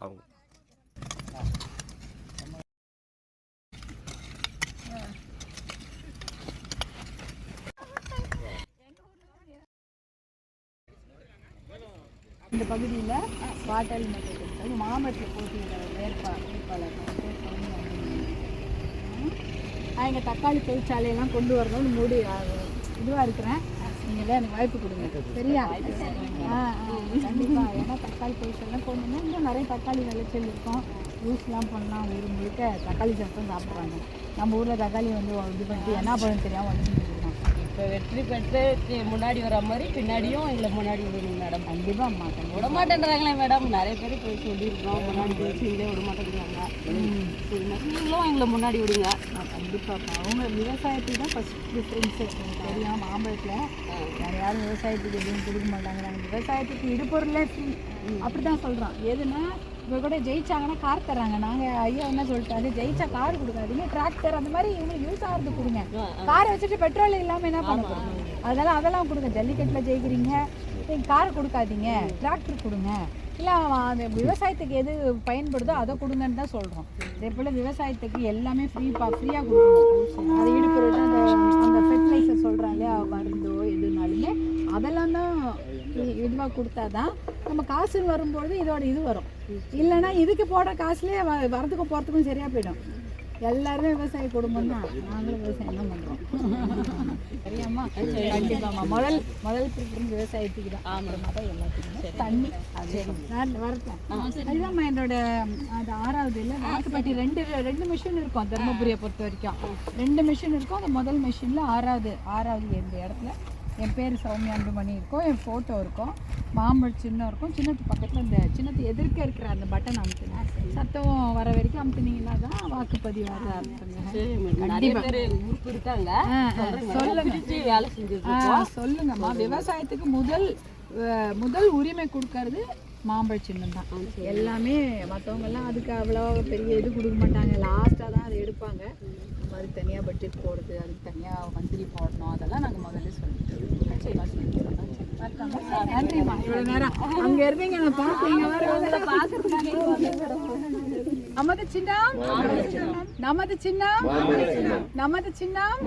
அவங்க. இந்த பகுதியில் பாட்டாளி மக்கள் கட்சி மாமரத்தில் போட்டியிட வேட்பா வேட்பாளர் நான் இங்கே தக்காளி தொழிற்சாலையெல்லாம் கொண்டு வரணும்னு மூடி இதுவாக இருக்கிறேன். நீங்கள் எனக்கு வாய்ப்பு கொடுங்க. சரியா? ஆ கண்டிப்பாக ஏன்னா தக்காளி பொருட்கள்லாம் கொண்டு இன்னும் நிறைய தக்காளி விளைச்சல் இருக்கும். ஜூஸ்லாம் பண்ணலாம் ஊர் முழுக்க தக்காளி சாப்பிட்டு சாப்பிட்றாங்க நம்ம ஊரில் தக்காளி வந்து இது பண்ணிட்டு என்ன பழம் தெரியாமல் வந்து இப்போ வெற்றி பெற்று முன்னாடி வர மாதிரி பின்னாடியும் எங்களை முன்னாடி விடணும் மேடம். கண்டிப்பாக கண்டிப்பாக விட மாட்டேன்றாங்களே மேடம். நிறைய பேர் போய் சொல்லியிருக்கோம் முன்னாடி போய் நீங்களே விட மாட்டேங்கிறாங்க நீங்களும் எங்களை முன்னாடி விடுங்க. கண்டிப்பாப்பா. அவங்க விவசாயத்துக்கு தான் ஃபஸ்ட் ப்ரிஃபரன்ஸ் தெரியும் மாம்பழத்தில் வேற யாரும் விவசாயத்துக்கு எதுவும் கொடுக்க மாட்டாங்கிறாங்க. விவசாயத்துக்கு இடுபொருளே ஃப்ரீ அப்படி தான் சொல்கிறோம் எதுனா இப்போ கூட ஜெயிச்சாங்கன்னா கார் தர்றாங்க. நாங்கள் ஐயா என்ன சொல்லிட்டாரு? ஜெயிச்சா கார் கொடுக்காதீங்க டிராக்டர் அந்த மாதிரி இவங்களுக்கு யூஸ் ஆகிறது கொடுங்க. காரை வச்சுட்டு பெட்ரோல் இல்லாமல் என்ன பண்ண போறோம்? அதனால அதெல்லாம் கொடுங்க. ஜல்லிக்கட்டில் ஜெயிக்கிறீங்க. நீங்கள் கார் கொடுக்காதீங்க. டிராக்டர் கொடுங்க. இல்லை அந்த விவசாயத்துக்கு எது பயன்படுதோ அதை கொடுங்கன்னு தான் சொல்கிறோம் அதே போல் விவசாயத்துக்கு எல்லாமே ஃப்ரீப்பா ஃப்ரீயாக கொடுக்கணும். அது ஈடுபொருள் அந்த அந்த ஃபெர்டிலைசர் சொல்கிறாங்க இல்லையா? மருந்தோ எதுனாலுமே அதெல்லாம் தான் இதுவாக கொடுத்தா தான் நம்ம காசுன்னு வரும்பொழுது இதோட இது வரும். இல்லைன்னா இதுக்கு போடுற காசுலேயே வ வரதுக்கும் போகிறதுக்கும் சரியாக போயிடும். எல்லாருமே விவசாய குடும்பம் தான். நாங்களும் விவசாயம் தான் பண்ணுறோம் சரியாம்மா? கண்டிப்பாம்மா. முதல் முதல் ப்ரிஃபரன்ஸ் விவசாயத்துக்கு தான். அப்புறமா தான் எல்லாத்துக்குமே தண்ணி. அது நான் வரட்டேன். அதுதான்மா என்னோட அது ஆறாவது இல்லை வாக்குப்பட்டி ரெண்டு ரெண்டு மிஷின் இருக்கும் தருமபுரியை பொறுத்த வரைக்கும். ரெண்டு மிஷின் இருக்கும். அந்த முதல் மிஷினில் ஆறாவது ஆறாவது இந்த இடத்துல என் பேர் சௌமியா அன்புமணி இருக்கும் என் ஃபோட்டோ இருக்கும் மாம்பழம் சின்னம் இருக்கும். சின்னத்து பக்கத்தில் இந்த சின்னத்து எதிர்க்க இருக்கிற அந்த பட்டன் அமுத்துனேன். சத்தம் வர வரைக்கும் அமுத்துனீங்கன்னா தான் வாக்குப்பதிவு வர ஆரம்பிச்சுங்க சரி மேடம் நிறைய பேர் குரூப் இருக்காங்க. ஆ, ஆ, சொல்லுங்க. சொல்லுங்கம்மா. விவசாயத்துக்கு முதல் முதல் உரிமை கொடுக்கறது மாம்பழ சின்னம் தான். எல்லாமே மற்றவங்க எல்லாம் அதுக்கு அவ்வளோ பெரிய இது கொடுக்க மாட்டாங்க. லாஸ்ட்டாக தான் அதை எடுப்பாங்க. அதுக்கு தனியாக பட்ஜெட் போடுறது அதுக்கு தனியாக மந்திரி போடணும் அதெல்லாம் நாங்கள் முதல்ல சொல்லிட்டோம். அங்கே இருந்தீங்க நான் பார்த்தீங்க நமது சின்னம். நமது சின்னம். நமது சின்னம்.